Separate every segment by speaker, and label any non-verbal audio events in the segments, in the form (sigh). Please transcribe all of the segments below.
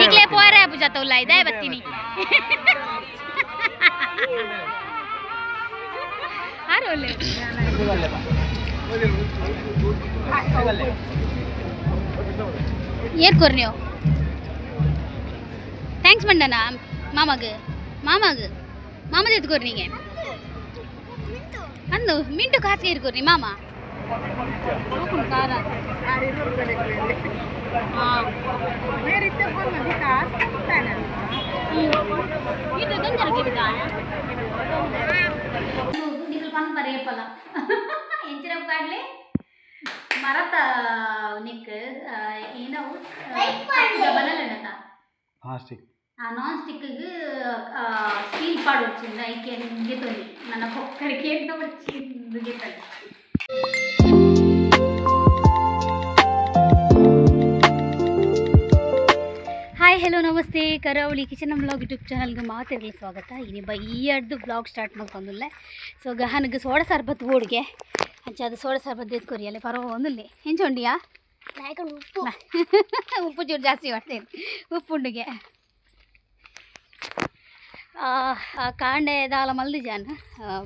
Speaker 1: ಈಗಲೇ ಪೋರೆ ಪೂಜಾ ತೌಲ ಇದೆ ಬರ್ತೀನಿ ಆರು ಒಳ್ಳೆ ಏನ್ ಕೊರ್ ನೀವು ಥ್ಯಾಂಕ್ಸ್ ಮಂಡನ ಮಾಮಗ ಮಾಮಗ ಮಾಮದ ಎತ್ಕೋರಿ ನೀಗೆ ಅಂದು ಮಿಂಟು ಕಾಸಿಗೆ ಇರ್ಕೋರಿ ಮಾಮ ನೋಡ್ಕೊಂಡು ಖಾರ ಹಾಂ ಇದು ಗಂಜರಕ್ಕೆ ಬಿಡ ನಿಖಲ್ ಪಂಗ್ ಬರೆಯಪ್ಪಲ್ಲ ಎಂಚಿನ ಕಾಡ್ಲಿ ಮರತ ನಿಕ್ ಏನವು ಬನಲ್ಲಣ್ಣತ
Speaker 2: ಪ್ಲಾಸ್ಟಿಕ್
Speaker 1: ఆ నాన్ స్టిక్కి స్టీల్ పాడు వచ్చింది అయితే గీతుంది నన్ను ఒక్కడికి ఏంటో వచ్చింది గీతలు ಹಾಯ್ ಹಲೋ ನಮಸ್ತೆ. ಕರಾವಳಿ ಕಿಚನ್ ಬ್ಲಾಗ್ ಯೂಟ್ಯೂಬ್ ಚಾನಲ್ಗೆ ಮಾತಿರಲಿ ಸ್ವಾಗತ. ಇನಿ ಅಡ್ದು ಬ್ಲಾಗ್ ಸ್ಟಾರ್ಟ್ ಮಾಡ್ಕೊಂಡಿಲ್ಲ ಸೊ ಗಹನಗೆ ಸೋಡ ಸರ್ಬತ್ ಓಡ್ಗೆ. ಹಂಚ ಅದು ಸೋಡ ಸರ್ಬತ್ ಎತ್ಕೊರಿ ಅಲ್ಲೇ ಪರವ ಒಂದಿಲ್ಲ ಹೆಂಚೊಂಡಿಯಾ
Speaker 3: ಉಪ್ಪು. (laughs)
Speaker 1: ಉಪ್ಪು ಚೂರು ಜಾಸ್ತಿ ಮಾಡ್ತೇನೆ. ಉಪ್ಪುಂಡಿಗೆ ಕಾಂಡೆ ದಾಲ ಮಲ್ದಿಜಾನ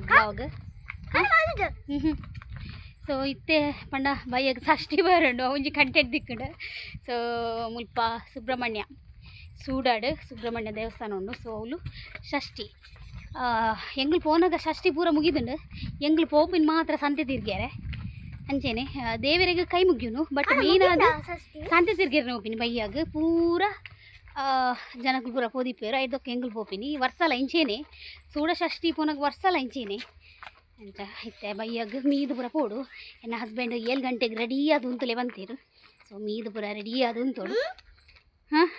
Speaker 1: ಬ್ಲಾಗ್ ಸೊ ಇತ್ತೆ ಪಂಡ ಬೈಯಾಗ ಷಷ್ಠಿ ಬರಂಡು ಅವಂಜಿ ಕಂಟೆಂಟ್ ದಿಕ್ಕಡ ಸೊ ಮುಲ್ಪ ಸುಬ್ರಹ್ಮಣ್ಯ. ಸೂಡಾಡು ಸುಬ್ರಹ್ಮಣ್ಯ ದೇವಸ್ಥಾನ ಉಂಡು ಸೊ ಅವಳು ಷಷ್ಠಿ ಎಂಗ್ಳು ಪೋನಾಗ ಷಷ್ಠಿ ಪೂರ ಮುಗಿದುಂಡು ಎಂಗ್ಳು ಪೋಪಿನ ಮಾತ್ರ ಸಂತೆ ತಿರ್ಗ್ಯಾರೆ ಅಂಚೇನೆ ದೇವರಿಗೆ ಕೈ ಮುಗ್ಯುನು ಬಟ್ ಮೀನಾದ ಸಂತೆ ತಿರ್ಗ್ಯಾರ ನೋಪಿನಿ ಬೈಯಾಗ ಪೂರ ಜನಕ್ಕೆ ಪೂರ ಪೋದಿಪ್ಪೇರು ಐದಕ್ಕೆ ಎಂಗ್ಳು ಪೋಪಿನಿ ವರ್ಷಲ ಇಂಚೇನೆ ಸೂಡ ಷಷ್ಠಿ ಪೋನಾಗ ವರ್ಷಲ ಇಂಚೇನೆ ಅಂತ ಇತ್ತೆ ಬೈಯಾಗ ಮೀದು ಪೂರ ಪೋಡು ಎನ್ನ ಹಸ್ಬೆಂಡ್ ಏಳು ಗಂಟೆಗೆ ರೆಡಿ ಅದು ಅಂತಲೇ ಬಂತೀರು ಸೊ ಮೀದು ಪೂರ ರೆಡಿ ಅದು ಅಂತೋಡು ಹಾಂ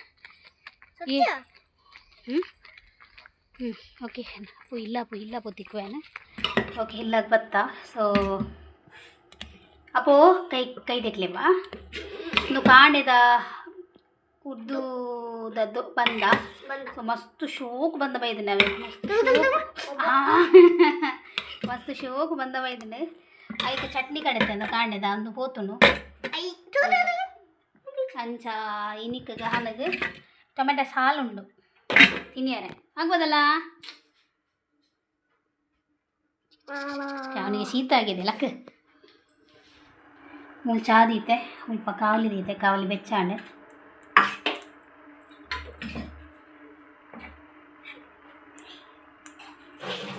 Speaker 1: ಹ್ಞೂ ಹ್ಞೂ ಓಕೆ ಪು ಇಲ್ಲ ಪು ಇಲ್ಲ ಪೊತ್ತಿಕ್ವೇನ ಓಕೆ ಇಲ್ಲ ಬತ್ತ? ಸೊ ಅಪ್ಪೋ ಕೈ ಕೈ ತೆಕ್ಲೆವಾ ಇನ್ನು ಕಾಂಡೆದ ಉರ್ದುದದ್ದು ಬಂದ. ಸೊ ಮಸ್ತ್ ಶೋಕ್ ಬಂದ ಬೈದ ನಾವೇ ಮಸ್ತ್ ಶೋಕ್. ಬಂದ ಬೈದಿನ ಆಯ್ತು ಚಟ್ನಿ ಕಡೆತಂದ ಕಾಣಿದ ಅಂದು ಹೋತುನು ಅಂಚ ಇನಿಕ್ ಗಹನಗ್. ಟೊಮೆಟೊ ಸಾಲುಂಡು ತಿನ್ನಿಯಾರೆ ಆಗ್ಬೋದಲ್ಲ ಅವನಿಗೆ ಶೀತ ಆಗಿದೆ ಲಕ್ ಮುಲ್ ಚಾದೀತೆ ಸ್ವಲ್ಪ ಕಾವಲಿದೀತೆ ಕಾವಲಿ ಬೆಚ್ಚಾಂಡೆ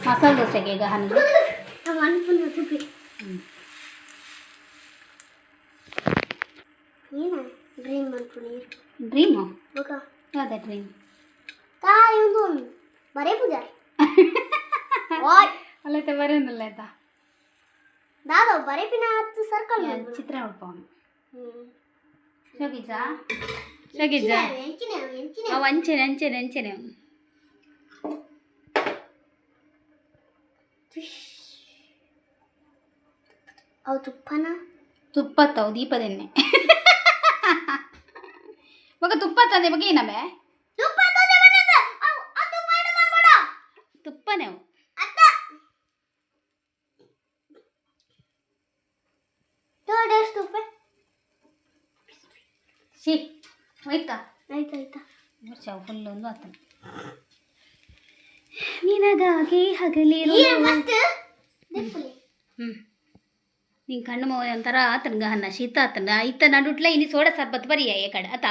Speaker 1: ಮಸಾಲೆ ದೋಸೆಗೆ ಈಗ ಹಣ್ಣು
Speaker 3: ಏನು ಡ್ರೀಮ್ ಮಾಡ್ತೀನಿ
Speaker 1: ಡ್ರೀಮು
Speaker 3: ಬೊಕ
Speaker 1: ಯಾವ್ದು ಬರೆ
Speaker 3: ತಾ ಇವಂದು ಬರೇ ಪೂಜಾ. ಓಯ್.
Speaker 1: ಅಲ್ಲೈತೆ ಬರೋದಿಲ್ಲ ಆಯ್ತಾ?
Speaker 3: ದಾದ ಬರೇ ಪಿನ ಹತ್ತು ಸರ್ಕಲ್
Speaker 1: ಚಿತ್ರ
Speaker 3: ಹ್ಮ್.
Speaker 1: ಶೋಗಿಜ ಶೋಗಿಜ ಅವ ಅಂಚೆನೆ ಅಂಚೆನೆ ಅಂಚೆನೆ.
Speaker 3: ಅವು ತುಪ್ಪನ?
Speaker 1: ತುಪ್ಪ ತಾವು ದೀಪದೆಣ್ಣೆ ಮಗ ತುಪ್ಪ ತಂದೆ ಮಗ ಏನಬೆ
Speaker 3: ತುಪ್ಪ ತಂದೆ ಬಂದದ ಅವು ಆ ತುಪ್ಪ ಇಡು ಮಾಡ್ಬೇಡ
Speaker 1: ಅವು
Speaker 3: ಅತ್ತ. ತೋಡೆ ತುಪ್ಪ.
Speaker 1: ಶಿ ಹೋಯ್ತಾ?
Speaker 3: ಆಯ್ತು ಆಯ್ತಾ.
Speaker 1: ವರ್ಷ ಫುಲ್ ಒಂದು ನಿನಗಾಗಿ ಹಗಲಿರು ಹ್ಞೂ ನಿನ್ ಕಣ್ಣು ಒಂಥರ ಆತನ ಗಹನ ಶೀತ ಆತನ ಇತ್ತ ನಡುಟ್ಲ ಇನಿ ಸೋಡ ಸರ್ಬತ್ ಬರಿಯ ಏ ಕಡೆ. ಆತ?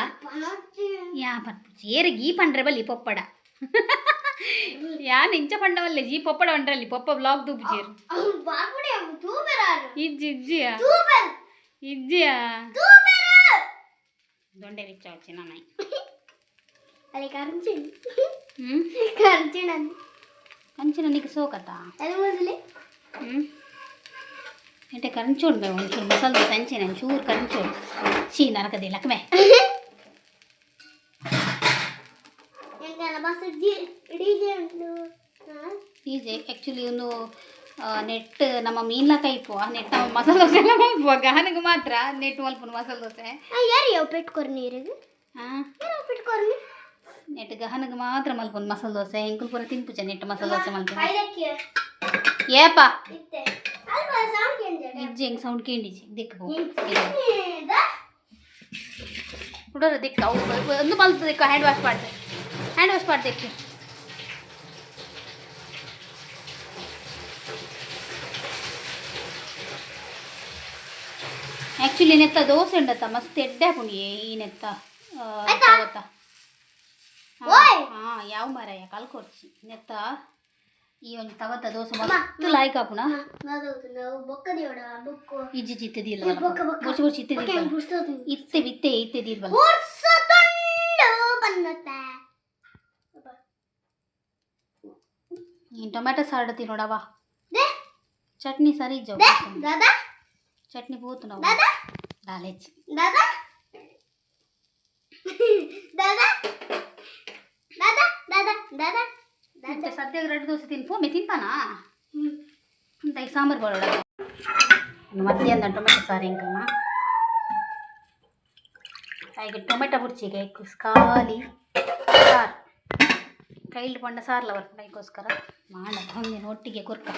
Speaker 3: ಪನೋಚಿ
Speaker 1: ಯಾ ಪರ್ಪುಚಿ ಏರೆ ಗೀ ಪಂಡ್ರೆ ಬಲ್ಲಿ ಪೊಪ್ಪಡ ಯಾನ್ ಇಂಚ ಪಂಡವಲ್ಲೆ ಜೀ ಪೊಪ್ಪಡ ಒಂಡ್ರಲ್ಲಿ ಪೊಪ್ಪ ಬ್ಲಾಗ್ ದೂಪುಜೀರು
Speaker 3: ಅವು ಬಾಗುಡೆ ಅವು ತೂಬೆರಾರು
Speaker 1: ಇಜ್ಜಿ ಇಜ್ಜಿಯ
Speaker 3: ತೂಬೆರ್
Speaker 1: ಇಜ್ಜಿಯ
Speaker 3: ತೂಬೆರ
Speaker 1: ದೊಂಡೆ ರಿಚ್ಚ వచ్చి ನಾನೈ
Speaker 3: ಅಲ್ಲಿ ಕರಂಚಿನ್
Speaker 1: ಹ್ಞೂ
Speaker 3: ಕರಂಚಿನ್ ಅಂತ
Speaker 1: ಕಂಚಿನ నీకు సోకత
Speaker 3: ಅದು ಮೊದಲೇ
Speaker 1: అంటే కరంచోడు మేము ಒಂಚೂರು ಮಸಾಲೆ ದೋಸೆ ಹಂಚಿ ನಾನು ಚೂರು ಕರಂಚೋಡು ಶೀ ನರಕದಿಲ್ಲ (laughs) ಕಮೆ
Speaker 3: ಹೆಂಗಲ್ಲ ಬಸ್ ಡಿಜೆ ಉಂಟು ಹಾ?
Speaker 1: ಈಜೆ ಆ್ಯಕ್ಚುಲಿ ಒಂದು ನೆಟ್ ನಮ್ಮ ಮೀನ್ಲ ಕೈಪುವ. ನೆಟ್ ನಮ್ಮ ಮಸಾಲೆ ದೋಸೆ ಎಲ್ಲ ಮಲ್ಪುವ ಗಹನಿಗೆ ಮಾತ್ರ. ನೆಟ್ ಮಲ್ಪುನ ಮಸಾಲೆ ದೋಸೆ.
Speaker 3: ಆ, ಯಾರು ಯಾವ ಪೆಟ್ಕೊರ್ ನೀರಿಗೆ
Speaker 1: ಹಾಂ
Speaker 3: ಯಾರು ಪೆಟ್ಕೊರ್ನಿ
Speaker 1: ನೆಟ್ ಗಹನಿಗೆ ಮಾತ್ರ ಮಲ್ಪುನ ಮಸಾಲೆ ದೋಸೆ. ಎಂಕುಲ್ ಪೂರ ತಿನ್ಪುಜ ನೆಟ್ ಮಸಾಲೆ ದೋಸೆ ಮಲ್ಪುನ
Speaker 3: ಐದಕ್ಕೆ
Speaker 1: ಏಪ?
Speaker 3: ಇತ್ತೆ ಅಲ್ವಾ ಸೌಂಡ್ ಕೇಂದ್ರ
Speaker 1: ಇಜ್ಜಿ ಹೆಂಗೆ ಸೌಂಡ್ ಕೇಳಿಜಿ ದಿಕ್ಕು
Speaker 3: ಎಂಚಿದ
Speaker 1: ಹುಡುಗರು ದಿಕ್ಕ ಅವು ಒಂದು ಮಲ್ತು ದಿಕ್ಕ ಹ್ಯಾಂಡ್ ವಾಶ್ ಮಾಡ್ದೆ ಹ್ಯಾಂಡ್ ವಾಶ್ ಮಾಡ್ತಿರ್ತೀವಿ ಆ್ಯಕ್ಚುಲಿ ನೆತ್ತ ದೋಸೆ ಉಂಡತ್ತ ಮಸ್ತ್ ಎಡ್ಡೆ ಹಾಕೊಂಡು ಈ ನೆತ್ತ? ಗೊತ್ತಾ! ಹಾಂ ಯಾವ ಮರಯ ಕಲ್ಕೊಡ್ಸಿ. ನೆತ್ತ ಈ ಒಂದು ತವತ್ತ ದೋಸೆ ಮಸ್ತ್ ಲಾಯ್ಕ್
Speaker 3: ಬೊಕ್ಕು
Speaker 1: ಇಜ್ಜಿ ಚಿತ್ತದಿಲ್ಲ ಬೊಚ್ಚ ಬೊಚ್ಚ ಇತ್ತದಿಲ್ಲ ಇತ್ತೆ ಬಿತ್ತೆ ಇತ್ತದಿಲ್ವಲ್ಲ ನೀನು ಟೊಮೆಟೊ ಸಾರ್ಡ್ ತಿನ್ನೋಡವ
Speaker 3: ದೇ
Speaker 1: ಚಟ್ನಿ ಸರಿ ಇಜ್ಜವು
Speaker 3: ದೇ ದಾದಾ
Speaker 1: ಚಟ್ನಿ ಪೂತು ನಾವು
Speaker 3: ದಾದಾ
Speaker 1: ದಾಲೇಜ್
Speaker 3: ದಾದಾ ದಾದಾ ದಾದಾ ದಾದಾ ದಾದಾ
Speaker 1: ಮತ್ತೆ ಸದ್ಯಕ್ಕೆ ಎರಡು ದೋಸೆ ತಿನ್ ಪೋಮೆ ತಿಂತಾನಾ
Speaker 3: ಹ್ಮ್
Speaker 1: ಅಂತ ಈಗ ಸಾಂಬಾರು ಬರೋಡ ಮಧ್ಯಾಹ್ನ ಟೊಮೆಟೊ ಸಾರು ಇಂಕಮ್ಮ ಈಗ ಟೊಮೆಟೊ ಬುರ್ಚಿಗೆ ಖಾಲಿ ಸಾರು ಪಂಡ ಸಾರ್ಲ ಬರ್ತಾನೆ ಅದಕ್ಕೋಸ್ಕರ ಮಾಡ. ಹೊಂದಿನ ಒಟ್ಟಿಗೆ ಕೊರ್ಕ.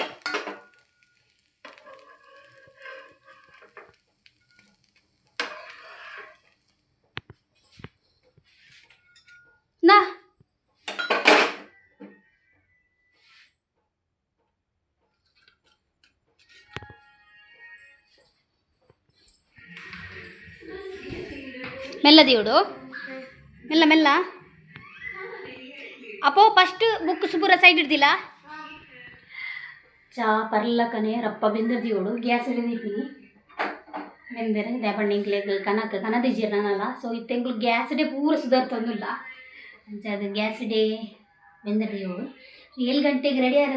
Speaker 1: ನಾ. ಮೆಲ್ಲ ದೇವುಡು ಮೆಲ್ಲ ಮೆಲ್ಲ. ಅಪ್ಪೋ ಫಸ್ಟ್ ಬುಕ್ ಸುಪುರ ಸೈಡ್ ಇಡ್ದಿಲ್ಲ ಚಾ ಪರ್ಲಕನೆ ರಪ್ಪ ಬೆಂದದಿಯೋಡು ಗ್ಯಾಸ್ ಹಿಡಿದಿದ್ದೀನಿ ಬೆಂದರೆ ದೇಪಣ್ಣ ಇಂಕ್ಲೆಗ್ ಕನಕ ಕನದ ಜೀರ್ಣನಲ್ಲ ಸೊ ಇತ್ತೆಂಗ್ಳು ಗ್ಯಾಸ್ ಡೇ ಪೂರ ಸುಧಾರ್ತಂದಿಲ್ಲ ಅದು ಗ್ಯಾಸ್ ಡೇ ಬೆಂದದಿಯೋಡು ಏಳು ಗಂಟೆಗೆ ರೆಡಿ ಆದ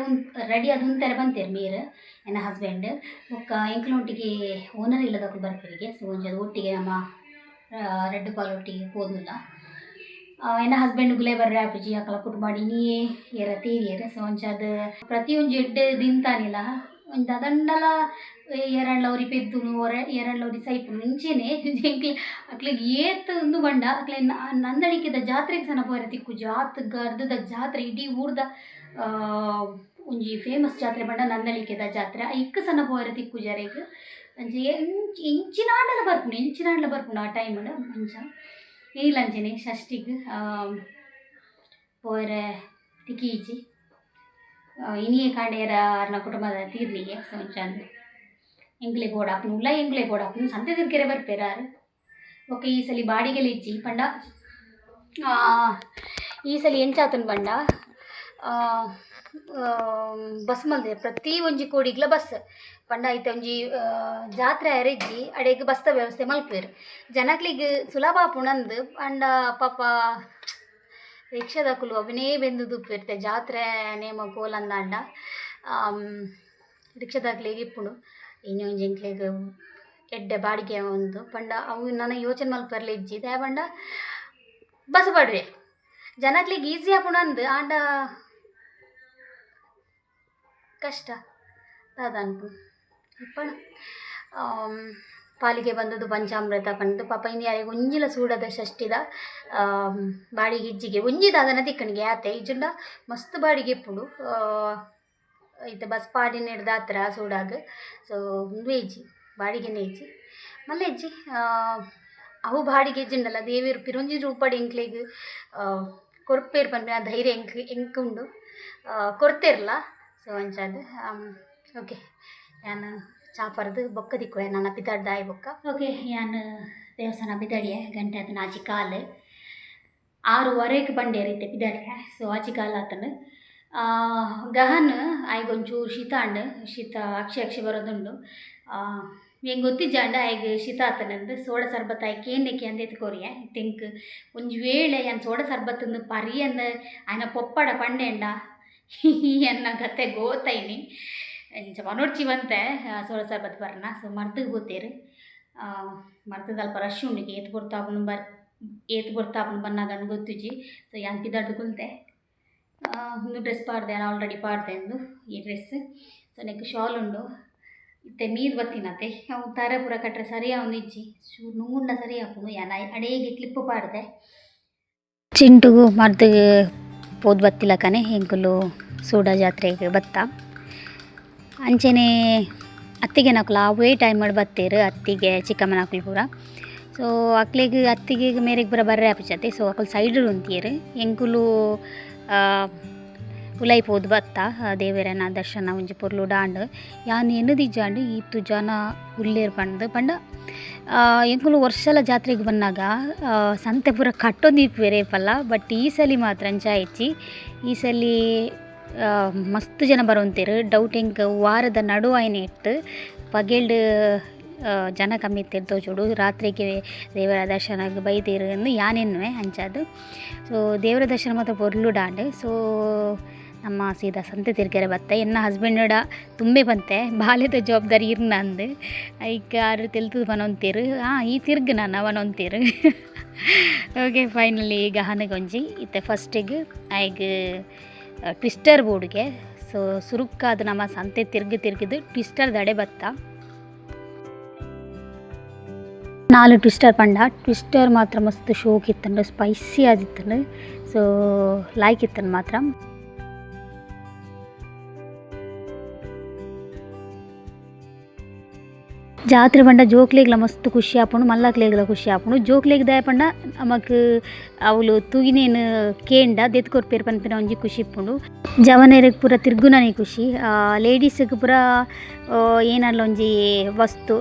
Speaker 1: ರೆಡಿ ಆದ ಒಂಥರ ಬಂತೇರು ಮೀರು ನನ್ನ ಹಸ್ಬೆಂಡ್ ಒಕ್ಕ ಎಂಕ್ಲೊಟ್ಟಿಗೆ ಓನರ್ ಇಲ್ಲದಕ್ಕೂ ಬರ್ತೀರಿಗೆ ಸೊ ಒಂಚದ ಒಟ್ಟಿಗೆ ನಮ್ಮ ರೆಡ್ ಪಾಲ್ ಒಟ್ಟಿಗೆ ಹೋದ್ನಿಲ್ಲ. ಎನ್ನ ಹಸ್ಬೆಂಡ್ ಗುಲೇ ಬರ್ರೆ ಅಪ್ಪಿಜಿ ಅಕ್ಕಲ ಪುಟ್ ಮಾಡಿ ತೀರಿ ಏರ ತೀರಿಯರ ಸೊ ಒಂಚದ ಪ್ರತಿಯೊಂದು ಜಡ್ಡು ದಿಂತಾನಿಲ್ಲ ಒಂದು ಅದಂಡಲ ಎರಡ್ಲವ್ರಿ ಪೆದ್ದುನು, ಒರ ಎರಡ್ಲ ಅವ್ರಿ ಸೈಪುನು ಮುಂಚೆನೆ (laughs) ಎಂಕ್ಲೆ ಅಕ್ಲಿಗೆ ಏತ್ ಒಂದು ಬಂಡ. ಅಕ್ಲೆ ನ- ನಂದಳಿಕೆದ ಜಾತ್ರೆಗೆ ಸನ ಪೋಯರ ತಿಕ್ಕು ಜಾತ್ ಗರ್ದದ ಜಾತ್ರೆ, ಇಡೀ ಊರ್ದ ಒಂಜಿ ಫೇಮಸ್ ಜಾತ್ರೆ ಬಂಡ ನಂದಳಿಕೆದ ಜಾತ್ರೆ. ಇಕ್ಕ ಸನ ಪೋಯರ ತಿಕ್ಕು ಜರೆಗ್ ಅಂಚೆ ಬರ್ಕೊಂಡು ಬರ್ಪುಂಡು ಇಂಚಿನಾಂಡಲ ಬರ್ಪುಂಡು ಆ ಟೈಮಲ್ಲ ಮಂಚ. ಈಲಂಚನೆ ಷಷ್ಟಿಗ್ ಪೋಯರೆ ತಿಕ್ಕೀಚಿ ಇನಿಯೇ ಕಾಂಡೇರ ಅರ್ನ ಕುಟುಂಬದ ತೀರ್ನಿಗೆ ಸಂಚಾಂದ್ ಎಂಗ್ಲೆ ಬೋಡಾಪ್ನು ಉಲ್ಲ ಎಂಗ್ಲೆ ಬೋಡಾಪ್ನು ಸಂತೆ ತಿರ್ಕೆರೆ ಬರ್ಪೇರಾರು ಓಕೆ ಈ ಸಲ ಬಾಡಿಗೆಲ್ಲ ಇಜ್ಜಿ ಪಂಡ ಆ, ಈ ಸಲ ಎಂಚಾತನ್ ಬಂಡ ಆ, ಆ, ಬಸ್ ಮಲ್ದೆ ಪ್ರತಿ ಒಂಜಿ ಕೋಡಿಗ್ಲ ಬಸ್. ಪಂಡ ಐತ ಒಂಜಿ ಜಾತ್ರೆ ಅರೆಜ್ಜಿ ಅಡೆಗ್ ಬಸ್ತ ವ್ಯವಸ್ಥೆ ಮಲ್ಪೇರು ಜನಕ್ಲಿಗ್ ಸುಲಭ ಪುಣಂದ್ ಪಂಡ ಪಾಪ ರಿಕ್ಷಾದಕುಲು ಅವನೇ ಬೆಂದು ದುಪ್ಪಿರ್ತೆ ಜಾತ್ರೆ, ನೇಮ ಕೋಲಂದಾಂಡ ರಿಕ್ಷಾದಾಕ್ಲಿಗೆ ಇಪ್ಪುಡು. ಇನ್ನು ಒಂಜಿ ಎಂಕ್ಲೆಗ್ ಎಡ್ಡೆ ಬಾಡಿಗೆ ಒಂದು. ಪಂಡ ಅವು ನನ್ನ ಯೋಚನೆ ಮಲ್ಪರ್ಲಿ ಇಜ್ಜಿ. ದೇ ಪಂಡ ಬಸ್ ಬಡ್ವೆ. ಜನಕ್ಲಿಗೆ ಈಸಿ ಆಪುಣಂದು ಆಂಡ ಕಷ್ಟ. ಅದಂಟು ಇಪ್ಪಣ ಪಾಲಿಗೆ ಬಂದದ್ದು ಪಂಚಾಮೃತ ಪಂಡು ಪಾಪ ಇನ್ನು ಯಾರಿಗೆ ಒಂಜಿಲ ಸೂಡದ ಷಷ್ಟಿದ ಬಾಡಿ ಬಾಡಿಗೆ ಇಜ್ಜಿಗೆ ಒಂಜಿದ ಅದನ್ನ ತಿಕ್ಕಣಿಗೆ ಆತೆ ಇಜುಂಡ ಮಸ್ತ್ ಬಾಡಿಗೆ ಇಪ್ಪುಡು. ಐತೆ ಬಸ್ ಪಾಡಿ ಹಿಡ್ದು ಹತ್ರ ಸೂಡಾಗ. ಸೊ ಉಂದು ಇಜ್ಜಿ ಬಾಡಿಗೆನೇ ಇಜ್ಜಿ ಮಲ್ಲ ಇಜ್ಜಿ ಅವು ಬಾಡಿಗೆ ಇಜ್ಜಿಂಡಲ್ಲ ದೇವಿರು ಪಿರೊಂಜಿ ರೂಪಾಡಿ ಎಂಕ್ಲಿಗೆ ಕೊರಪೇರು ಬಂದ್ರೆ ಆ ಧೈರ್ಯ ಎಂಕ್ ಎಂಕುಂಡು ಕೊರ್ತಿರ್ಲ? So ಅಂಚದು okay. ಯಾನ್ ಚಾಪರ್ದು ಬೊಕ್ಕ ದಿಕ್ಕು ನನ್ನ ಪಿತಾಡ್ ದಾಯಿ ಬೊಕ್ಕ. ಓಕೆ, ಯಾನ್ ದೇವಸ್ಥಾನ ಬಿದಡಿಯ ಗಂಟೆ ಅದನ್ನ ಆಚಿ ಕಾಲು. ಆರೂವರೆಗೆ ಬಂಡೆ ರೀತಿ ಬಿದಡಿಯ ಸೊ ಆಚಿ ಕಾಲು ಆತನು. ಗಹನ್ ಆಯ್ಗೆ ಒಂಚೂರು ಶೀತ ಅಂಡ್ ಶೀತ ಅಕ್ಷಿ ಅಕ್ಷಿ ಬರೋದುಂಡು. ಹೆಂಗೆ ಗೊತ್ತಿಜ್ಜಾಂಡ ಆಯ್ಗೆ ಶೀತ ಆತನಂದು, ಸೋಡ ಸರ್ಬತ್ ಆಯ್ಕೆ ಏನಕ್ಕೆ ಅಂತ ಎತ್ಕೋರಿಯ ತಿಂಕ್ ಒಂಜಿ ವೇಳೆ ಏನು ಸೋಡ ಸರ್ಬತ್ತಂದು ಪರಿ ಅಂದ, ಆಯ್ನ ಪೊಪ್ಪಡ ಪಂಡೆಂಡ ಎನ್ನ ಕತೆ ಗೋತೈನಿ ಇಂಚ ಮನೋಡ್ಚಿ ಬಂತೆ ಸೋಳ ಸರ್ಬತ್ ಬರ್ನ. ಸೊ ಮರ್ದಗೆ ಗೊತ್ತೇರು ಮರ್ತದ ಅಲ್ಪ ರಶ್ ಉಂಡಿಗೆ. ಏತ್ ಬರ್ತಾಪನು ಬರ್, ಏತ್ ಬರ್ತಾಪನು ಬನ್ನಾಗ ಅನ್ ಗೊತ್ತಿಜಿ ಸೊ, ಯಾನ್ ಪಿದಾಡ್ದು ಕುಲ್ತೆ ಒಂದು ಡ್ರೆಸ್ ಪಾಡ್ದೆ, ನಾನು ಆಲ್ರೆಡಿ ಪಾಡ್ದೆ ಎಂದು ಈ ಡ್ರೆಸ್ ಸೊ ನೆಕ್ ಶಾಲ್ ಉಂಡು. ಇತ್ತೆ ಮೀದ್ ಬತ್ತಿನತೆ. ಅವು ತರ ಪೂರ ಕಟ್ರೆ ಸರಿಯಾ ಒಂದು ಇಜ್ಜಿ. ಶೂ ನೂಂಡ ಸರಿ ಹಾಕೊಂಡು ಯಾನ ಅಡೇಗೆ ಕ್ಲಿಪ್ ಪಾಡ್ದೆ. ಚಿಂಟುಗು ಮರ್ದಗೆ ಪೋದ್ ಬತ್ತಿಲ್ಲ ಕನೆ ಹೆಂಕುಲು ಸೂಡ ಜಾತ್ರೆಗೆ ಬತ್ತ. ಅಂಚೆನೆ ಅತ್ತಿಗೆ ನಕುಲು ಅವೇ ಟೈಮ್ ಮಾಡಿ ಬತ್ತೇರು ಅತ್ತಿಗೆ ಚಿಕ್ಕಮ್ಮನ ನಕುಲು ಪೂರ. ಸೊ ಅಕ್ಲಿಗೆ ಅತ್ತಿಗೆ ಮೇರೆಗೆ ಬರ ಬರ್ರೆ ಅಪಚತೆ ಸೊ ಅಕಲ್ ಸೈಡ್ ಉಂತೀರು. ಎಂಕುಲು ಉಲೈಪೋದು ಬತ್ತ ದೇವೇರನ ದರ್ಶನ ಒಂಜಿ ಪೊರ್ಲು ಡಾಂಡ್. ಯಾನ್ ಎನ್ನದಿಜ್ಜಾಂಡ್ ಈತು ಜನ ಉಲ್ಲೇರ್ ಪಂಡ್. ಪಂಡ ಎಂಕುಲು ವರ್ಷಲ ಜಾತ್ರೆಗೆ ಬಂದಾಗ ಸಂತೆ ಪೂರ ಕಟ್ಟೊಂದಿಪ್ಪು ಬೇರೆಪಲ್ಲ ಬಟ್ ಈ ಸಲ ಮಾತ್ರ ಅಂಚ ಈ ಸಲ ಮಸ್ತ್ ಜನ ಬರೋಂತೀರು. ಡೌಟ್ ಎಂಕ್ ವಾರದ ನಡುವ ಇಟ್ಟು, ಪಗೇಲ್ಡ್ ಜನ ಕಮ್ಮಿ ತಿರ್ತೋ ಚೂಡು ರಾತ್ರಿಗೆ ದೇವರ ದರ್ಶನಕ್ಕೆ ಬೈತೀರು ಎಂದು ಯಾನೆನ್ನುವೆ ಅಂಚಾದು. ಸೊ, ದೇವರ ದರ್ಶನ ಮಾತ್ರ ಪೊರ್ಲು ಡಾಂಡ್. ಸೊ ನಮ್ಮ ಸೀದಾ ಸಂತೆ ತಿರ್ಗೆರೆ ಬತ್ತೆ. ಎನ್ನ ಹಸ್ಬೆಂಡ್ ತುಂಬೆ ಬಂತೆ. ಬಾಲ್ಯದ ಜವಾಬ್ದಾರಿ ಇರ್ ನಂದು. ಐಕ್ ಯಾರು ತಿಳ್ತದ ಬನೊಂತೀರು ಹಾಂ, ಈ ತಿರ್ಗ್ ನಾನು ಅವನೊಂತೀರು ಓಕೆ ಫೈನಲಿ ಈಗ ಹನಗೊಂಜಿ. ಇತ್ತೆ ಫಸ್ಟಿಗೆ ಐಗ್ ಟ್ವಿಸ್ಟರ್ ಬೋರ್ಡ್ಗೆ. ಸೊ ಸುರುಕ್ಕಾದ ನಮ್ಮ ಸಂತೆ ತಿರ್ಗಿ ತಿರ್ಗಿದು ಟ್ವಿಸ್ಟರ್ ದಡೆ ಬತ್ತ. ನಾಲ್ ಟ್ವಿಸ್ಟರ್ ಪಂಡ. ಟ್ವಿಸ್ಟರ್ ಮಾತ್ರ ಮಸ್ತ್ ಶೋಕ್ ಇತ್ತಂಡು ಸ್ಪೈಸಿ ಆದಿತ್ತಂಡು ಸೊ ಲೈಕ್ ಇತ್ತಂಡು ಮಾತ್ರ. ಜಾತ್ರೆ ಪಂಡ ಜೋಕ್ಲೆಗ್ಲ ಮಸ್ತ್ ಖುಷಿ ಆಪುಂಡು ಮಲ್ಲಕ್ಲೆಗ್ಲ ಖುಷಿ ಆಪುಂಡು. ಜೋಕ್ಲೆಗ್ ದಾಯ ಪಂಡ ನಮಕ್ ಅವಳು ತೂಗಿನೇನು ಕೇಂಡ ದೆತ್ ಕೊರ್ಪೇರು ಪನ್ಪಿನ ಒಂಜಿ ಖುಷಿ ಇಪ್ಪುಂಡು. ಜವನೇರಿಗೆ ಪೂರ ತಿರ್ಗುನನೆ ಖುಷಿ. ಲೇಡೀಸ್ಗೆ ಪೂರ ಏನಾರ್ಲ ಒಂಜಿ ವಸ್ತು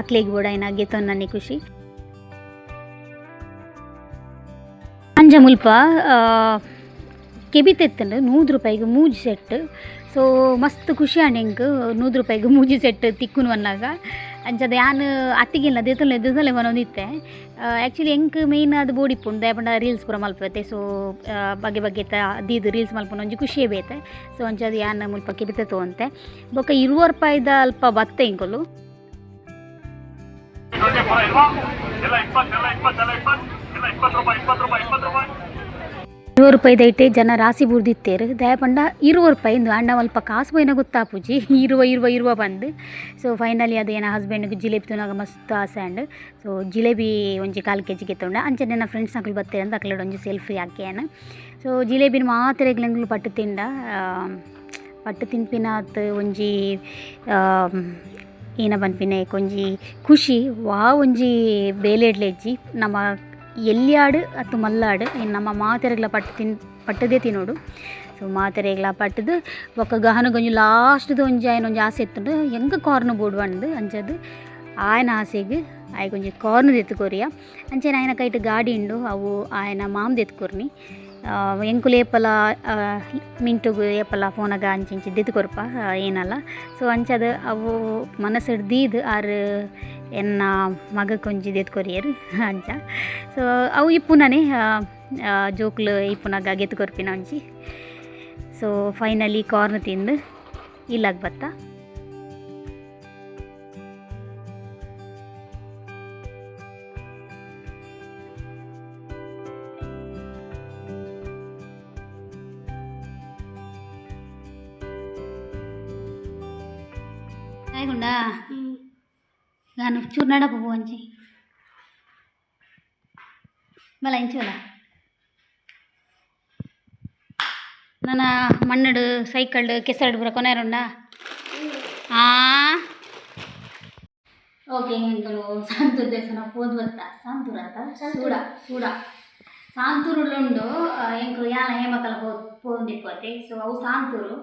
Speaker 1: ಆಕ್ಲೆಗ್ ಬೋಡ ಏನ ಗೆತೊನ್ನನೆ ಖುಷಿ. ಅಂಜ ಮುಲ್ಪ ಕೆಬಿತೆತ್ತಂಡು ನೂರು ರೂಪಾಯಿಗೆ ಮೂಜಿ ಸೆಟ್. ಸೊ ಮಸ್ತ್ ಖುಷಿ ಆಂಡ್ ಎಂಕ್ ನೂರು ರೂಪಾಯಿಗೆ ಮೂಜಿ ಸೆಟ್ ತಿಕ್ಕುನು ಅನ್ನಾಗ. ಅಂಚದ ಯಾನ್ ಅತ್ತಿಗಿಲ್ಲ ದೇತಲ್ಲ ಎದ್ದಲೆ ಒಂದೊಂದಿತ್ತೆ ಆ್ಯಕ್ಚುಲಿ ಎಂಕ್ ಮೇಯ್ನ್ ಅದು ಬೋಡಿಪ್ಪುಂಡು ದಯಪಂಡ ರೀಲ್ಸ್ ಪೂರ ಮಲ್ಪತ್ತೆ ಸೊ ಬಗೆ ಬಗೆ ದೀದು ರೀಲ್ಸ್ ಮಲ್ಪುನ ಒಂಜಿ ಖುಷಿಯೇ ಬೇತೆ ಸೊ ಅಂಚದ ಯಾನ್ ಮುಲ್ಪ ಕೆಬಿತೆ ತೋಂತೆ ಬೊಕ್ಕ ಇರುವ ರೂಪಾಯಿದ ಅಲ್ಪ ಬತ್ತೆ ಇಂಕೊಲು ಇರುವ ರೂಪಾಯಿ ದೈಟೆ ಜನ ರಾಸಿ ಬುರ್ದಿತ್ತೇರು. ದಯಪಂಡ, ಇರುವ ರೂಪಾಯಿ ಇಂದು ಅಣ್ಣ ಅಲ್ಪ ಕಾಸು ಪೋಯಿನ ಗೊತ್ತಾಪುಜಿ ಇರುವ ಇರುವ ಇರುವ ಬಂದು. ಸೊ ಫೈನಲಿ ಅದು ಏನ ಹಸ್ಬೆಂಡ್ಗೆ ಜಿಲೇಬಿ ತಿನ್ನಾಗ ಮಸ್ತ್ ಆಸೆ ಅಂಡ್. ಸೊ ಜಿಲೇಬಿ ಒಂಜಿ ಕಾಲು ಕೆ ಜಿಗೆ ಗೆತ್ತೊಂಡ ಅಂಚೆ ನನ್ನ ಫ್ರೆಂಡ್ಸ್ ನಕಲು ಬತ್ತೇನೆ ಅಂತ ಅಕ್ಲೆಡ್ ಒಂಜಿ ಸೆಲ್ಫಿ ಹಾಕ್ಯಾನ ಸೊ ಜಿಲೇಬಿನ ಮಾತ್ರ ಎಗ್ಲಂಗ್ಲು ಪಟ್ಟು ತಿಂಡ. ಪಟ್ಟು ತಿನ್ಪಿನಾತ್ ಒಂಜಿ ಏನ ಬನ್ಪಿನ ಒಂಜಿ ಖುಷಿ. ವಾ ಒಂಜಿ ಬೇಲೆಡ್ಲೆಜ್ಜಿ ನಮ್ಮ ಎಲ್ಲಿಯಾಡು ಅತ್ತು ಮಲ್ಲಾಡು ನಮ್ಮ ಮಾತೆರೆಗ್ಲ ಪಟ್ಟು ತಿನ್ ಪಟ್ಟದೇ ತಿನ್ನೋಡು. ಸೊ ಮಾತೆರೆಗ್ಲ ಪಟ್ಟದು ಬೊಕ್ಕ ಗಹನಗೊಂಜಿ ಲಾಸ್ಟ್ದು ಒಂಜಿ ಆಯ್ನ ಒಂಜಿ ಆಸೆ ಇತ್ತುಂಡು ಹೆಂಗೆ ಕಾರ್ನ್ ಬೋಡ್ವಂಡು ಅಂಚದು ಆಯ್ನ ಆಸೆಗೆ ಆಯ್ಕೊಂಜಿ ಕಾರ್ನು ಎತ್ಕೊರಿಯ. ಅಂಚೆನ ಆಯ್ನ ಕೈಟ್ ಗಾಡಿ ಉಂಡು ಅವು ಆಯನ ಮಾಮ್ದು ಎತ್ಕೊರ್ನಿ. ಎಂಕುಲು ಏಪಲ ಮಿಂಟು ಮಿಂಟುಗು ಏಪಲ ಫೋನಾಗ ಅಂಚಿ ಇಂಚಿ ದಿದ್ದು ಕೊರಪ ಏನಲ್ಲ. ಸೊ, ಅಂಚದ ಅವು ಮನಸ್ಸು ಹಿಡ್ದಿದ್ದು ಆರು ಎನ್ನ ಮಗ ಒಂಜಿ ದೆತ್ ಕೊರಿಯರು (laughs) ಅಂಚ. ಸೊ, ಅವು ಇಪ್ಪುನನೆ ಜೋಕ್ಲು ಇಪ್ಪುನಾಗ ಗೆತ್ತು ಕೊರ್ಪಿನ ಅಂಚಿ. ಸೊ, ಫೈನಲಿ ಕಾರ್ನ್ ತಿಂದು ಇಲ್ಲಾಗ ಬತ್ತ. ಆಯ್ಗುಂಡಾ ನಾನು ಚೂರ್ನಾಡ ಪೋವು ಅಂಚಿ ಬಲ ಇಂಚಿ ಬಲ ನನ್ನ ಮಣ್ಣಡು ಸೈಕಲ್ಡ್ ಕೆಸರಡು ಪೂರ ಕೊನೆರುಂಡ ಆ ಓಕೆ ಎಂಕಲು ಸಾಂತೂರು ದೇವಸ್ಥಾನ ಪೋದು ಬತ್ತ ಸಾಂತೂರು ಅಂತ ಸೂಡ ಸೂಡ ಸಾಂತೂರುಳ್ಳುಂಡು ಎಂಕಲು ಯಾನ ಹೇಮಕಲ ಪೋ ಪೋಂದಿಪ್ಪತ್ತೆ ಸೊ ಅವು ಸಾಂತೂರು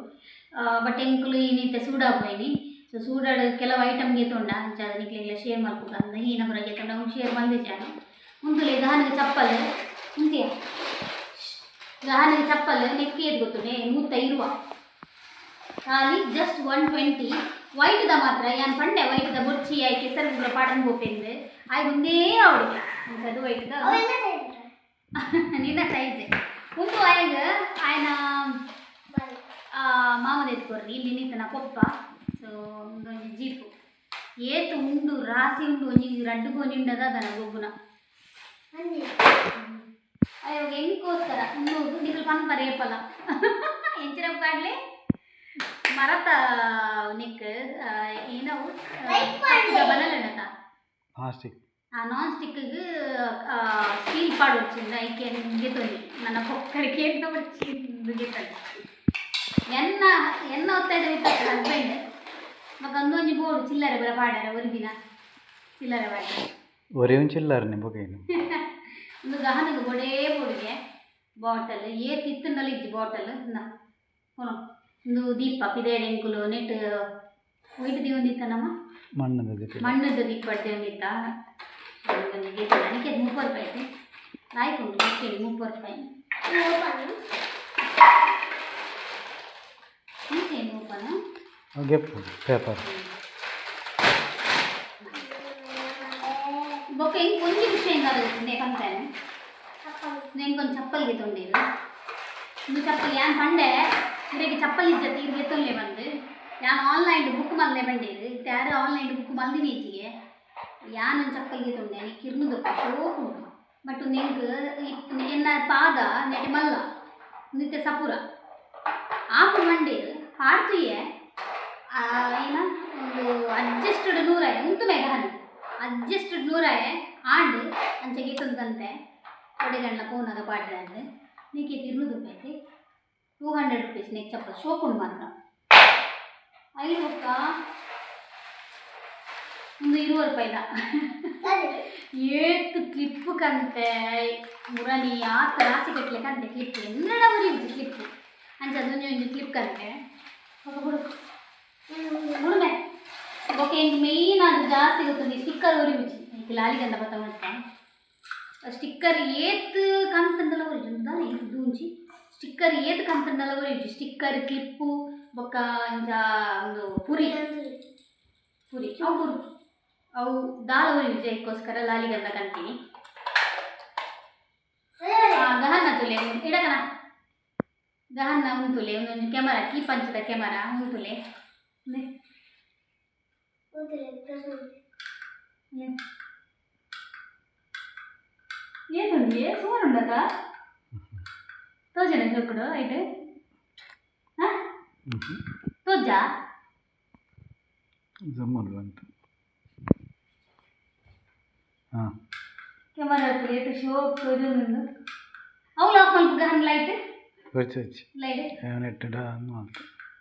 Speaker 1: ಬಟ್ ಎಂಕುಲು ಇನ್ನಿತ್ತೆ ಸೂಡ ಪೋಯಿನಿ ಸೊ ಸೂಡಾಡು ಕೆಲವು ಐಟಮ್ ತೊಂಡ ಅಂಚಾದ ನಿಕ್ಲೆಗ್ಲ ಶೇರ್ ಮಲ್ಪುಗ ಅಂದ ಹೀನ ಪುರ ತೊಂಡ ಅವ್ನು ಶೇರ್ ಮಲ್ದಿಚಾನು ಮುಂತುಲೆ ಗಾನಿಗೆ ಚಪ್ಪಲ್ ಮುಂತೆಯ ಗಾನಿಗೆ ಚಪ್ಪಲ್ ನೆಕ್ಕಿ ಎದ್ದು ಗೊತ್ತುನೆ ನೂತ ಇರುವ ಖಾಲಿ ಜಸ್ಟ್ ಒನ್ ಟ್ವೆಂಟಿ ವೈಟ್ದ ಮಾತ್ರ ಯಾನ್ ಪಂಡೆ ವೈಟ್ದ ಬೊಚ್ಚಿ ಆಯ್ ಕೆಸರು ಪೂರ ಪಾಡನ್ ಬೋಪೆಂದು ಆಯ್ ಒಂದೇ ಅವಳಿಗೆ ಅಂತದು ವೈಟ್ದ ನಿನ್ನ ಸೈಜ್ ಉಂಟು ಆಯಗ ಆಯ್ನ ಮಾಮದ ಎತ್ಕೊರ್ರಿ ಇಲ್ಲಿ ನಿಂತನ ಕೊಪ್ಪ. ಒಂದು ಜೀಪು ಏತು ಉಂಡು ರಾಸಿ ಉಂಡು ಒಂಜಿ ರಡ್ಡು ಕೊಂಜಿ ಉಂಡದ ಅದನ ಗೊಬ್ಬುನ ಅಯ್ಯೋ ಹೆಂಗೋಸ್ಕರ ಉಂಡು ನಿಗಲ್ ಪಂಪರ ಏಪಲ ಎಂಚಿನ ಕಾಡ್ಲೆ ಮರತ ನಿಕ್ ಏನವು ಬದಲನತ ನಾನ್ ಸ್ಟಿಕ್ಕಿಗೆ ಸ್ಟೀಲ್ ಪಾಡ್ వచ్చింది ಐಕೆ ಗೆತ್ತೋಲಿ ನನ್ನ ಕೊಕ್ಕಳಿಗೆ ಗೆತ್ತೋಲಿ ಗೆತ್ತೋಲಿ ಎನ್ನ ಎನ್ನ ಒತ್ತಾಯ್ತು ಹಸ್ಬೆಂಡ್ ಮಗ ಒಂದೊಂದು ಬೋರ್ಡು ಚಿಲ್ಲರೆ ಬರ ಪಾಡ್ಯಾರ ಒಂದು ದಿನ. ಚಿಲ್ಲರೆ ಪಾಡ್ಯಾರ.
Speaker 4: ಒರೆ ಉಂಚಿಲ್ಲಾರ ನಿಂಬಗೇನು (laughs)
Speaker 1: ಒಂದು ಗಹನಗೆ ಬಡೇ ಬೊಡಿಗೆ ಬಾಟಲ್ ಏ ಇತ್ತನಲ್ಲಿ ಇಜ್ಜಿ ಬಾಟಲ್ ನಾ ಕೊನೊ ಒಂದು ದೀಪ ಪಿದೇಡೆ ಎಂಕುಲು ನೆಟ್ ಒಯ್ದು ದಿವಂದಿತ್ತ ನಮ್ಮ?
Speaker 4: ಮಣ್ಣದ ಜೊತೆ
Speaker 1: ಮಣ್ಣದ ದೀಪ ದಿವಂದಿತ್ತ ನನಗೆ ಮುಪ್ಪತ್ತು ರೂಪಾಯಿ ಆಯ್ಕೊಂಡು ಕೇಳಿ ಮುಪ್ಪತ್ತು ರೂಪಾಯಿ. ನೀನೇನು ಓಪನು
Speaker 4: ಗೆಪ್ ಪೇಪರ್
Speaker 1: ಬೊಕ್ಕ ಇಂಕ ಒಂಜಿ ವಿಷಯ ಇಂದಾವೆ ಕಂತಾನೆ ನೆಂಗೊಂದು ಚಪ್ಪಲ್ ಗೆತ್ತೊಂಡಿಲ್ಲ ಒಂದು ಚಪ್ಪಲ್, ಯಾನ್ ಪಂಡೆ ಇವರಿಗೆ ಚಪ್ಪಲಿ ಇಜ್ಜತ್ ಈಗ ಗೆತ್ತೊಲ್ಲೇ ಬಂದು. ಯಾನ್ ಆನ್ಲೈನ್ ಬುಕ್ ಮಲ್ದೆ ಬಂಡೇರು ಆರೆ ಆನ್ಲೈನ್ ಬುಕ್ ಮಲ್ದಿನ ಈಚಿಗೆ ಯಾನ್ ಒಂದು ಚಪ್ಪಲ್ ಗೆತ್ತೊಂಡೆ ಕಿರ್ನು ದೊಪ್ಪ ಶೋಕು ಬಟ್ ನೆಂಗ್ ಎನ್ನ ಪಾದ ನೆಟ್ ಮಲ್ಲ, ನಿತ್ಯ ಸಪುರ. ಆಕು ಮಂಡೇರು ಪಾಡ್ತೀಯೇ ಏನ ಒಂದು ಅಡ್ಜಸ್ಟೆಡ್ ನೂರಾಯ ಉಂಟು ಮೇಘ ಹನಿ ಅಡ್ಜಸ್ಟೆಡ್ ನೂರಾಯ ಆಂಡ್ ಅಂಚ ಗೀತಂತೆ ಕೊಡೆಗಣ್ಣ ಫೋನಾಗ ಪಾಡ್ರೆ నీకు తిరుగు అయితే టూ హండ్రెడ్ రూపీస్ నీకు చెప్పదు షోకుండు మాత్రం ఐదు ఒక్క ಒಂದು ಇರುವ ರೂಪಾಯಿದ ಏತು ಕ್ಲಿಪ್ ಕಂತೆ ಮುರನಿ ಆ ರಾಸಿ ಕಟ್ಲೆ ಕಂತೆ ಕ್ಲಿಪ್ ಎಂದಡ ಉರಿಯುದು ಕ್ಲಿಪ್ ಅಂಚ ಅದೊಂದು ಒಂದು ಕ್ಲಿಪ್ ಕಂತೆ ಬಿಡು ಬಿಡುಮೆ ಓಕೆ ಹಿಂಗೆ ಮೇಯ್ನ್ ಅದು ಜಾಸ್ತಿ ಗೊತ್ತದೆ ಸ್ಟಿಕ್ಕರ್ ಉರಿಯುಜಿ ಈಗ ಲಾಲಿಗಂಧ ಬತ್ತ ಉಂಟೆ ಸ್ಟಿಕ್ಕರ್ ಏತ್ ಕಂತಂದಲ ಉರಿಜುಂದ ಇದು ದೂಂಚಿ ಸ್ಟಿಕ್ಕರ್ ಏತ್ ಕಂತಂದಲ ಉರಿಜು ಸ್ಟಿಕ್ಕರ್ ಕ್ಲಿಪ್ಪು ಬೊಕ್ಕ ಇಂಚ ಒಂದು ಪುರಿ ಪುರಿ ಅವು ಪುರಿ ಅವು ದಾಳ ಉರಿಜು ಇದಕ್ಕೋಸ್ಕರ ಲಾಲಿಗಂಧ ಕಂತೀನಿ ಗಹನ ತುಲೆ ಇಡಕನ ಗಹನ ಉಂತುಲೆ ಒಂದೊಂದು ಕ್ಯಾಮರಾ ಕೀ ಪಂಚದ ಕ್ಯಾಮರಾ ಉಂತುಲೆ Ne? O direkt hazır. Ne? ఏదండి ఫోన్ ఉండదా తోజనండి ఒకడు అయితే తోజా
Speaker 4: జమ్మలు అంట
Speaker 1: కెమెరా ఏట షోప్ తోజనుండు అవును ఆఫ్ మనకు గహన్ లైట్
Speaker 4: వచ్చి వచ్చి
Speaker 1: లైట్ ఏమైనా ఎట్టడా అని అంటారు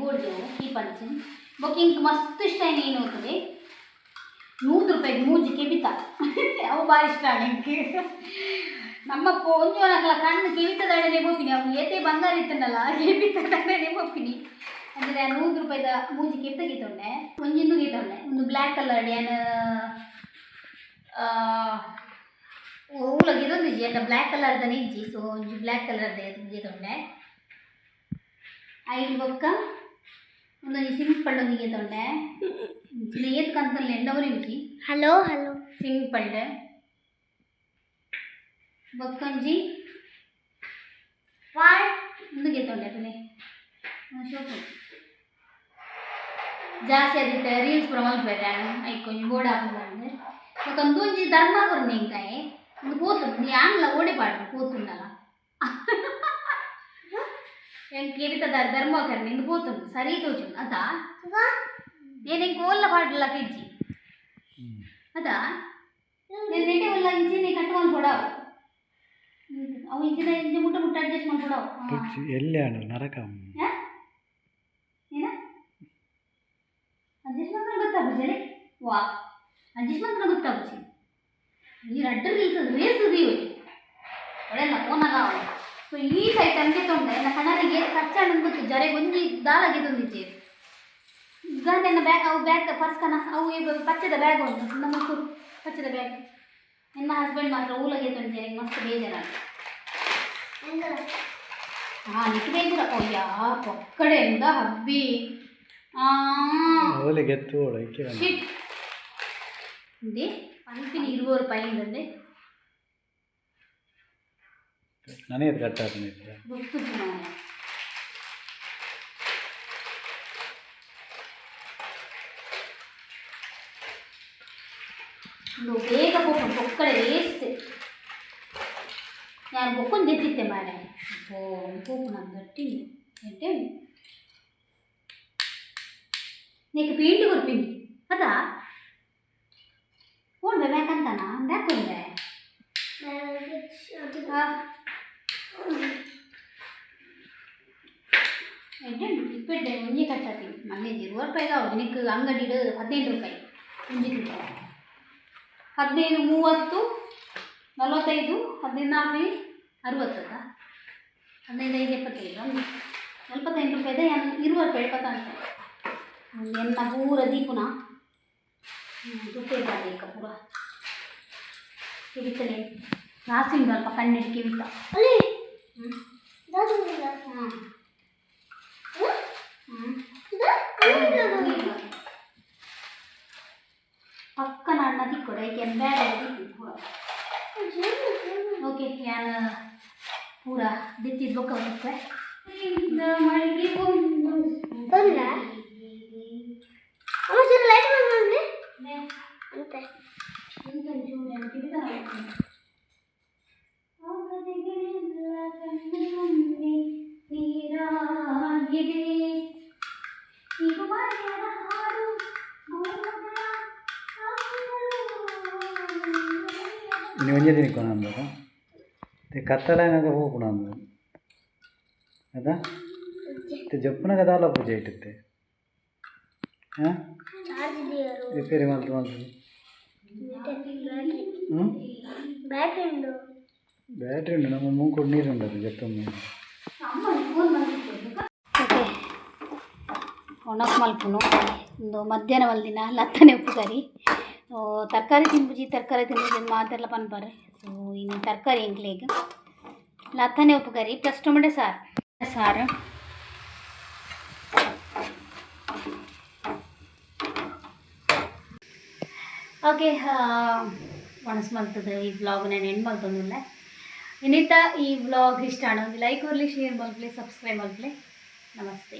Speaker 1: ಬೋರ್ಡು ಈ ಪಂಚ್. ಬುಕಿಂಗ್ ಮಸ್ತ್ ಇಷ್ಟ ಏನು ಹೋಗ್ತದೆ ನೂರು ರೂಪಾಯಿ ಮೂಜಿ ಬಿತ್ತ. ಅವು ಭಾರಿ ಇಷ್ಟ ನನಗೆ. ನಮ್ಮ ಪೊಂಜೋನಕ್ಲ ಕಣ್ಣು ಕೆವಿತದಡನೆ ಬೋಪಿನಿ ಅವ್ನು ಏತೆ ಬಂಗಾರ ಇತ್ತನಲ್ಲ ಕೆವಿತದಡನೆ ಬೋಪಿನಿ ಅಂದರೆ ಆ ನೂರು ರೂಪಾಯಿದ ಮೂಜಿ ಕೆತ್ತ ಗೀತೊಂಡೆ ಒಂಜಿಂದು ಗೀತೊಂಡೆ ಒಂದು ಬ್ಲ್ಯಾಕ್ ಕಲರ್ ಏನು ಊಲಗೆ ಜಿ ಬ್ಲ್ಯಾಕ್ ಕಲರ್ದನೇ ಇಜ್ಜಿ ಸೊ ಒಂಜಿ ಬ್ಲ್ಯಾಕ್ ಕಲರ್ದ ಗೀತೊಂಡೆ ಐದು ಬೊಕ್ಕ ಒಂದೊಂದು ಸಿಂಪಲ್ ಒಂದು ಗೀತೊಂಡೆ ಏತ್ ಕಂತಲ್ಲಿ ಎಂಡವರು ಇಜ್ಜಿ
Speaker 3: ಹಲೋ ಹಲೋ
Speaker 1: ಸಿಂಪಲ್ ಬಕ್ಕಂಜಿ
Speaker 3: ವಾಯ್
Speaker 1: ಒಂದು ಗೆತ್ತೊಂಡೆ ಅದನ್ನೇ ಶೋಕು ಜಾಸ್ತಿ ಆದಿತ್ತೆ ರೀಲ್ಸ್ ಪೂರ ಮಲ್ಪೇರೆ ಐ ಕೊಂಚ ಬೋರ್ಡ್ ಹಾಕೊಂಡೆ ಒಂದು ಒಂಜಿ ಧರ್ಮ ಕೊರ್ನಿ ಇಂಕಾಯಿ ಒಂದು ಪೋತು ನೀ ಆಂಗ್ಲ ಓಡಿ ಪಾಡು ಪೋತುಂಡಲ್ಲ എനിക്ക് എവിടുത്തെ ധർമ്മമൊക്കെ നിന്ന് പോത്തുണ്ട് ಸರಿ ತೋಚು అదా నేను ఇంకోళ్ళ పాటలకు ఇచ్చి అదా నేను నిండి వాళ్ళ ఇచ్చి నీ కట్టుకొని కూడా అవు ఇంచిన ఇంచి
Speaker 4: ముట్ట ముట్ట అడ్జస్ట్మెంట్ కూడా
Speaker 1: నరకం అడ్జస్ట్మెంట్ ಗೊತ್ತಾಗ್ಬೋದು ಸರಿ ವಾ ಅಡ್ಜಸ್ಟ್ಮೆಂಟ್ ಗೊತ್ತಾಗ್ಬೋದು ಈ ರಡ್ಡು ರೀಲ್ಸ್ ರೀಲ್ಸ್ ಇದೀವಿ ಒಳ್ಳೆ ಫೋನ್ ಆಗಾವ ಸೊ ಈ ಸೈಟ್ ಅಂಕೆ ತೊಂಡೆ ನನ್ನ ಕಣ್ಣನಿಗೆ ಖರ್ಚು ಹಣ್ಣು ಗೊತ್ತು ಜರೆ ಒಂಜಿ ದಾಲಾಗಿ ತೊಂದಿಜ್ಜೆ ಗಂಡೆನ ಬ್ಯಾಗ್ ಅವು ಬ್ಯಾಗ್ ಪರ್ಸ್ಕನ ಅವು ಈಗ ಪಚ್ಚದ ಬ್ಯಾಗ್ ಉಂಟು. ನಮ್ಮ ಪಚ್ಚೆದ ಪಚ್ಚದ ಬ್ಯಾಗ್. ನಿನ್ನ ಹಸ್ಬೆಂಡ್ ಮಾತ್ರ ಊಲಗೆ ತೊಂದೆ. ಮಸ್ತ್ ಬೇಜಾರ ಹಾಂ ನಿಕ್ ಬೇಜಾರ? ಅಯ್ಯ ಆ ಹಬ್ಬಿ.
Speaker 4: ಓಲೆಗೆ ಎತ್ತು ಶಿಟ್
Speaker 1: ಇದೆ ಪೈಪಿನ ಇರುವವರು ಪೈ ಅಂದ್ರೆ
Speaker 4: ನನಗೆ ಕಟ್ಟಾದ
Speaker 1: గుర్తున్నాను నువ్వు వేగ పోకుండా ఒక్కడే ನಾನು ಬೊಕ್ಕೊಂಡು ಎತ್ತಿತ್ತೆ ಮಾರೆ ಓ ಪೂಪು ನಾನು ಗಟ್ಟಿ ಎಟ್ಟೆ నీకు పీంటి కొరిపింది కదా ఫోన్ బేకంతానా బేకుందే ఏంటండి ಇಪ್ಪಟ್ಟೆ ಮುಂಜಿ ಕಟ್ಟಿ ಮೊನ್ನೆ ಇರುವ ರೂಪಾಯಿಗೆ ಹೌದು ದಿನಕ್ಕೆ ಅಂಗಡಿ ಹದಿನೈದು ರೂಪಾಯಿ. ಮುಂಜಿ ರೂಪಾಯಿ ಹದಿನೈದು ಮೂವತ್ತು, ನಲವತ್ತೈದು ಹದಿನೈದು ನಾಲ್ಕು ಅರುವತ್ತದ ಹದಿನೈದು, ಐದು, ಎಪ್ಪತ್ತೈದು. ಒಂದು ನಲ್ವತ್ತೈದು ರೂಪಾಯಿದೆ ಏನು ಇರುವ ರೂಪಾಯಿ ಎಪ್ಪತ್ತಂತ ಎನ್ನ ಪೂರ ದೀಪುನ. ದುಡ್ಡು ಈಗ ಪೂರ? ಕಿವಿತಲೆ ರಾಸಿಂಗ್ ಸ್ವಲ್ಪ ಕಣ್ಣಿಗೆ ಕಿವಿತ
Speaker 3: ಅಲ್ಲಿ.
Speaker 1: ಹ್ಞೂ. ಹಾಂ
Speaker 3: ಹ್ಮ್?
Speaker 1: ಹ್ಞೂ
Speaker 3: ಇದು? ಅಲ್ಲಿ ಇಲ್ಲ ಅದು.
Speaker 1: ಪಕ್ಕನ ಅಣ್ಣ ತಿಕ್ಕೊಡ ಏಕೆ ಬೇರೆ ತಿಕ್ಕು ಪೂರ ಓಕೆ ನಾನು ಪೂರ ದಿತ್ತಿದ್ದು ಬೊಕ್ಕ ಬರುತ್ತೆ ಮಳಿಗೆ
Speaker 3: ಬಂದ? ಅಮ್ಮ ಚೂರು ಲೈಟ್ ಬಂದ್ ನೋಡಿ ಅಂತೆ
Speaker 4: ಇನ್ನು ಒಂಜೆ ದಿನಕ್ಕೆ ನಮ್ದು ಕತ್ತಲೆನಾಗ ಹೋಗ್ಬಿಡ ಅಂದು ಅದಾ ಜಪ್ಪನ ಕದಾಲ ಪೂಜೆ ಇಟ್ಟತ್ತೆ ಹಾಂ
Speaker 3: ಚಾರ್ಜ್ ಇದೆಯರು
Speaker 4: ರಿಪೇರಿ ಮಾಡ್ತು ಮಾಡ್ತು ಹ್ಞೂ
Speaker 3: ಬ್ಯಾಟ್ರಿ ಉಂಡು
Speaker 4: ಬ್ಯಾಟ್ರಿ ಉಂಟು ನಮ್ಮ ಮೂಕೊಂಡು ನೀರು ಉಂಟು ಜಪ್ಪನ
Speaker 1: ಓಕೆ ಒಣಕ್ ಮಲ್ಪುನು ಒಂದು ಮಧ್ಯಾಹ್ನ ಮಲ್ದಿನ ಲತ್ತನೆ ಉಪ್ಪು ಕರಿ ತರಕಾರಿ ತಿನ್ಬುಜಿ ತರಕಾರಿ ತಿನ್ಬುಜಿ ಮಾತೆಲ್ಲ ಪನ್ಪಾರೆ ಸೊ ಇನ್ನು ತರಕಾರಿ ಎಂಕ್ಲೆಗ್ ಲತ್ತನೆ ಉಪ್ಪು ಕರಿ ಪ್ಲಸ್ ಟೊಮೆಟೊ ಸಾರು. ಸಾರು. ಓಕೆ ಮನಸ್ಸು ಮಲ್ತದೆ ಈ ವ್ಲಾಗ್ ನಾನು ಎಂಡ್ ಮಾಡ್ತಂದಿಲ್ಲ ಇನ್ನಿತ ಈ ವ್ಲಾಗ್ ಇಷ್ಟ ಆಡೋ ಒಂದು ಲೈಕ್ ಕೊರಲಿ ಶೇರ್ ಮಲ್ಪಲೆ ಸಬ್ಸ್ಕ್ರೈಬ್ ಮಲ್ಪಲೆ ನಮಸ್ತೆ.